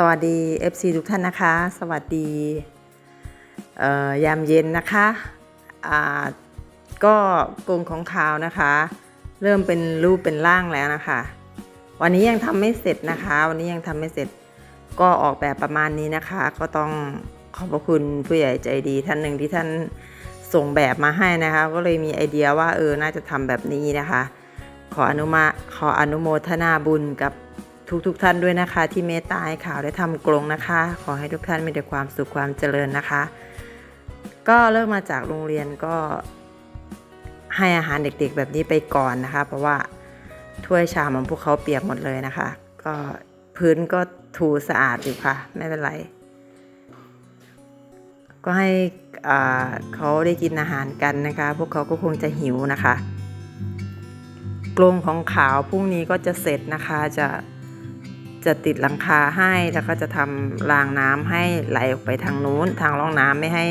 สวัสดี FC ทุกท่านนะคะ สวัสดียามเย็นนะคะก็กรงของขาวนะคะ เริ่มเป็นรูปเป็นร่างแล้วนะคะ วันนี้ยังทำไม่เสร็จนะคะ วันนี้ยังทำไม่เสร็จก็ออกแบบประมาณนี้นะคะ ก็ต้องขอบพระคุณผู้ใหญ่ใจดีท่านหนึ่งที่ท่านส่งแบบมาให้นะคะ ก็เลยมีไอเดียว่าเออน่าจะทำแบบนี้นะคะ ขออนุมาขออนุโมทนาบุญกับ ทุกทุกท่านด้วยนะคะ ที่เมตตาให้ข่าวได้ทำกรงนะคะ ขอให้ทุกท่านมีแต่ความสุขความเจริญนะคะ ก็เริ่มมาจากโรงเรียนก็ให้อาหารเด็กๆแบบนี้ไปก่อนนะคะ เพราะว่าถ้วยชามของพวกเขาเปียกหมดเลยนะคะ ก็พื้นก็ถูสะอาดอยู่ค่ะ ไม่เป็นไร ก็ให้อ่าเขาได้กินอาหารกันนะคะ พวกเขาก็คงจะหิวนะคะกรงของขาวพรุ่งนี้ก็จะเสร็จนะคะจะ จะติดหลังคาให้แล้วก็จะทำรางน้ำให้ไหลออกไปทางนู้น ทางร่องน้ำไม่ให้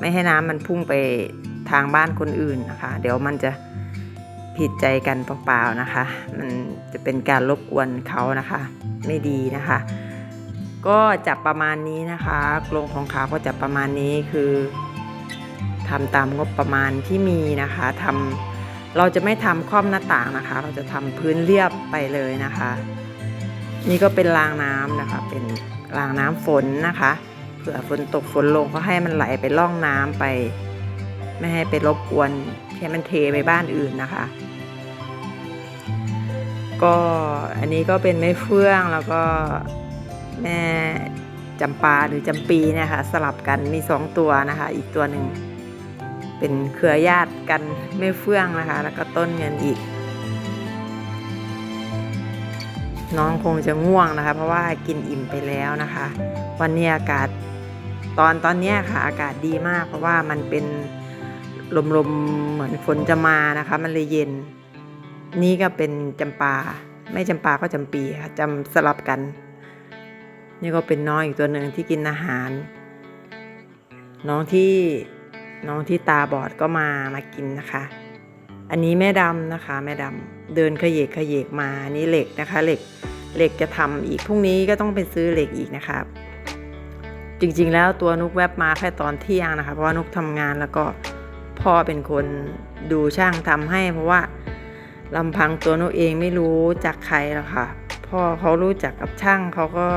ไม่ให้น้ำมันพุ่งไปทางบ้านคนอื่นนะคะ เดี๋ยวมันจะผิดใจกันเปล่าๆนะคะ มันจะเป็นการรบกวนเขานะคะ ไม่ดีนะคะ ก็จะประมาณนี้นะคะกรงของขาก็จะประมาณนี้คือทำตามงบประมาณที่มีนะคะทำเราจะไม่ทำคว่ำหน้าต่างนะคะ เราจะทำพื้นเรียบไปเลยนะคะ นี่ก็เป็นรางน้ำนะคะ เป็นรางน้ำฝนนะคะ เผื่อฝนตกฝนลงก็ให้มันไหลไปล่องน้ำไป ไม่ให้ไปรบกวนให้มันเทไปบ้านอื่นนะคะ ก็อันนี้ก็เป็นแม่เฟื่องแล้วก็แม่จำปาหรือจำปีนะคะสลับกันมีสองตัวนะคะ อีกตัวหนึ่งเป็นเครือญาติกันไม่เฟื่องนะคะ แล้วก็ต้นเงินอีก น้องคงจะง่วงนะคะ เพราะว่ากินอิ่มไปแล้วนะคะ วันนี้อากาศตอนตอนนี้ค่ะ อากาศดีมาก เพราะว่ามันเป็นลมๆเหมือนฝนจะมานะคะ มันเลยเย็น นี่ก็เป็นจำปา ไม่จำปาก็จำปีค่ะจำสลับกัน นี่ก็เป็นน้องอีกตัวหนึ่งที่กินอาหาร น้องที่น้องที่ตาบอดก็มามากินนะคะ อันนี้แม่ดำนะคะ แม่ดำเดินขยเยกขยเยกมานนี้เหล็กนะคะเหล็กเหล็กจะทำอีกพรุ่งนี้ก็ต้องไปซื้อเหล็กอีกนะคะจริงๆแล้วตัวนุกแวบมาแค่ตอนเที่ยงนะคะ เพราะว่านุกทำงานแล้วก็พ่อเป็นคนดูช่างทำให้ เพราะว่าลำพังตัวนุกเองไม่รู้จักใครหรอกค่ะพ่อเขารู้จักกับช่างเขาก็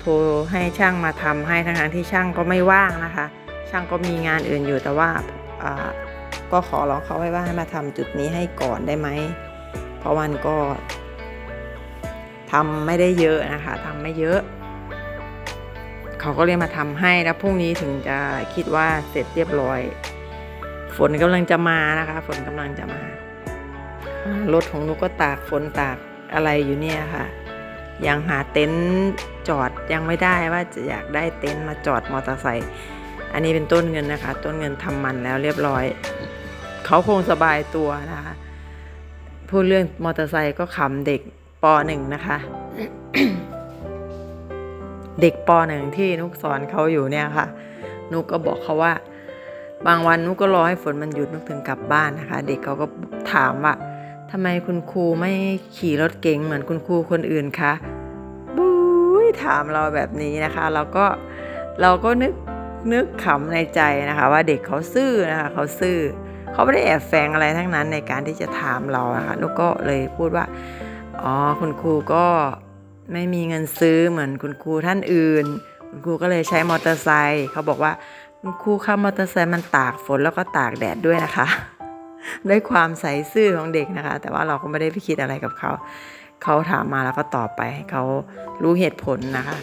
โทรให้ช่างมาทำให้ทั้งๆที่ช่างก็ไม่ว่างนะคะ ช่างก็มีงานอื่นอยู่แต่ว่า ก็ขอร้องเขาไว้ว่าให้มาทำจุดนี้ให้ก่อนได้ไหม เพราะมันก็ทำไม่ได้เยอะนะคะทำไม่เยอะ เขาก็เลยมาทำให้แล้วพรุ่งนี้ถึงจะคิดว่าเสร็จเรียบร้อย ฝนกำลังจะมานะคะ ฝนกำลังจะมารถของนุกก็ตากฝนตากอะไรอยู่เนี่ยค่ะ ยังหาเต็นท์จอดยังไม่ได้ว่าจะอยากได้เต็นท์มาจอดมอเตอร์ไซค์อันนี้เป็นต้นเงินนะคะ ต้นเงินทำมันแล้วเรียบร้อย เขาคงสบายตัวนะคะพูดเรื่องมอเตอร์ไซค์ก็ขำเด็กปหนึ่งนะคะ เด็กปหนึ่งที่นุกสอนเขาอยู่เนี่ยค่ะ นุกก็บอกเขาว่า บางวันนุกก็รอให้ฝนมันหยุดนุกถึงกลับบ้านนะคะ เด็กเขาก็ถามว่าทำไมคุณครูไม่ขี่รถเก๋งเหมือนคุณครูคนอื่นคะบุ้ยถามเราแบบนี้นะคะ เราก็เราก็นึกนึกขำในใจนะคะ ว่าเด็กเขาซื่อนะคะเขาซื่อ เขาไม่ได้แอบแฝงอะไรทั้งนั้นในการที่จะถามเรานะคะนุกก็เลยพูดว่าอ๋อคุณครูก็ไม่มีเงินซื้อเหมือนคุณครูท่านอื่น คุณครูก็เลยใช้มอเตอร์ไซค์เขาบอกว่าคุณครูขับมอเตอร์ไซค์มันตากฝนแล้วก็ตากแดดด้วยนะคะ ด้วยความใสซื่อของเด็กนะคะ แต่ว่าเราก็ไม่ได้ไปคิดอะไรกับเขาเขาถามมาแล้วก็ตอบไปเขารู้เหตุผลนะคะ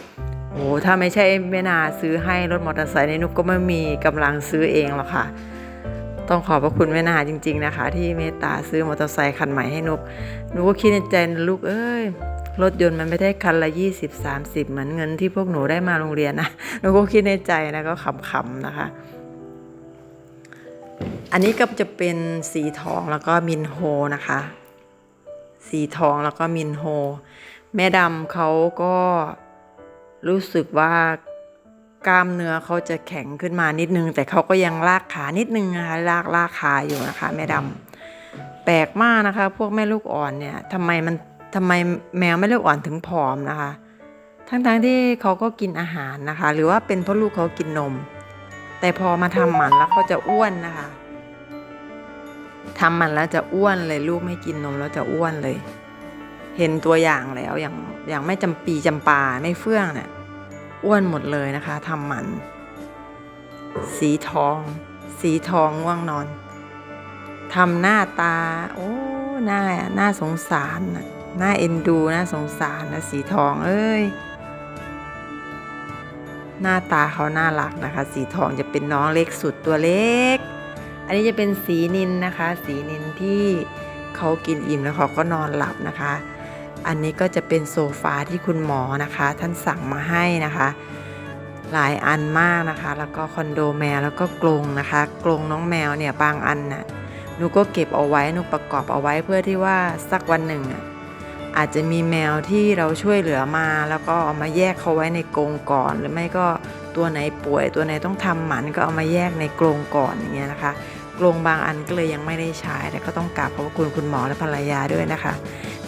โอ้ถ้าไม่ใช่แม่นาซื้อให้รถมอเตอร์ไซค์นี่นุกก็ไม่มีกำลังซื้อเองหรอกค่ะ ต้องขอบพระคุณแม่นาจริง ๆนะคะ ที่เมตตาซื้อมอเตอร์ไซค์คันใหม่ให้นุกนุกก็คิดในใจนลูกเอ้ยรถยนต์มันไม่ได้คันละยี่สิบสามสิบเหมือนเงินที่พวกหนูได้มาโรงเรียนนะหนุกก็คิดในใจนะก็ขำๆนะคะ อันนี้ก็จะเป็นสีทองแล้วก็มินโฮนะคะ สีทองแล้วก็มินโฮ แม่ดำเขาก็รู้สึกว่า กล้ามเนื้อเขาจะแข็งขึ้นมานิดนึง แต่เขาก็ยังลากขานิดนึงนะคะลากลากขาอยู่นะคะแม่ดำแปลกมากนะคะ พวกแม่ลูกอ่อนเนี่ยทำไมมันทำไมแมวแม่ลูกอ่อนถึงผอมนะคะ ทั้งๆที่เขาก็กินอาหารนะคะ หรือว่าเป็นเพราะลูกเขากินนม แต่พอมาทำหมันแล้วเขาจะอ้วนนะคะทำหมันแล้วจะอ้วนเลยลูกไม่กินนมแล้วจะอ้วนเลย เห็นตัวอย่างแล้วอย่างอย่างไม่จำปีจำปาไม่เฟื่องเนี่ย อ้วนหมดเลยนะคะทำหมัน สีทอง สีทองง่วงนอนทำหน้าตา โอ้หน้าหน้าสงสารนะหน้าเอ็นดูหน่าสงสารนะสีทองเอ้ยหน้าตาเขาน่ารักนะคะ สีทองจะเป็นน้องเล็กสุดตัวเล็ก อันนี้จะเป็นสีนินนะคะ สีนินที่เขากินอิ่มแล้วเขาก็นอนหลับนะคะ อันนี้ก็จะเป็นโซฟาที่คุณหมอนะคะ ท่านสั่งมาให้นะคะ หลายอันมากนะคะ แล้วก็คอนโดแมวแล้วก็กรงนะคะกรงน้องแมวเนี่ยบางอันน่ะหนูก็เก็บเอาไว้หนูประกอบเอาไว้เพื่อที่ว่าสักวันหนึ่งอะอาจจะมีแมวที่เราช่วยเหลือมา แล้วก็เอามาแยกเขาไว้ในกรงก่อน หรือไม่ก็ตัวไหนป่วย ตัวไหนต้องทำหมันก็เอามาแยกในกรงก่อนอย่างเงี้ยนะคะกรงบางอันก็เลยยังไม่ได้ใช้แต่ก็ต้องกราบขอบพระคุณคุณหมอและภรรยาด้วยนะคะ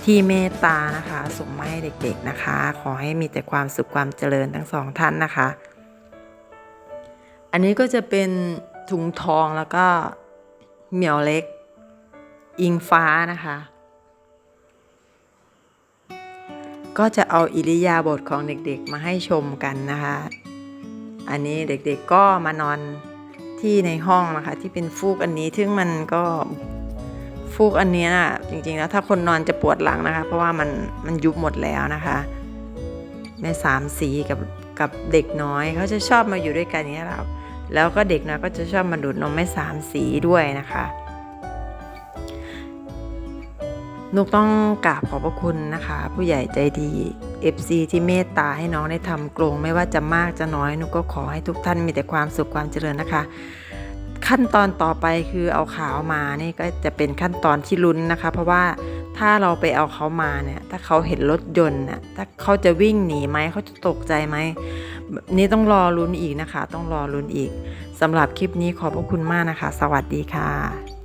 ที่เมตตานะคะส่งมาให้เด็กๆนะคะ ขอให้มีแต่ความสุขความเจริญทั้งสองท่านนะคะ อันนี้ก็จะเป็นถุงทองแล้วก็เหมียวเล็ก อิงฟ้านะคะ ก็จะเอาอิริยาบถของเด็กๆมาให้ชมกันนะคะ อันนี้เด็กๆก็มานอนที่ในห้องนะคะ ที่เป็นฟูกอันนี้ซึ่งมันก็ ฟูกอันนี้น่ะจริงๆแล้วถ้าคนนอนจะปวดหลังนะคะ เพราะว่ามันมันยุบหมดแล้วนะคะแม่สามสีกับกับเด็กน้อยเขาจะชอบมาอยู่ด้วยกันอย่างนี้ยแหละครับแล้วก็เด็กน้อยก็จะชอบมาดูดนมแม่สามสีด้วยนะคะนุกต้องกราบขอบพระคุณนะคะ ผู้ใหญ่ใจดี FC ที่เมตตาให้น้องได้ทำกรงไม่ว่าจะมากจะน้อยนุกก็ขอให้ทุกท่านมีแต่ความสุขความเจริญนะคะ ขั้นตอนต่อไปคือเอาขาวมานี่ก็จะเป็นขั้นตอนที่ลุ้นนะคะ เพราะว่าถ้าเราไปเอาเขามาเนี่ยถ้าเขาเห็นรถยนต์น่ะถ้าเขาจะวิ่งหนีไหมเขาจะตกใจไหมนี่ต้องรอลุ้นอีกนะคะ ต้องรอลุ้นอีกสำหรับคลิปนี้ขอบพระคุณมากนะคะ สวัสดีค่ะ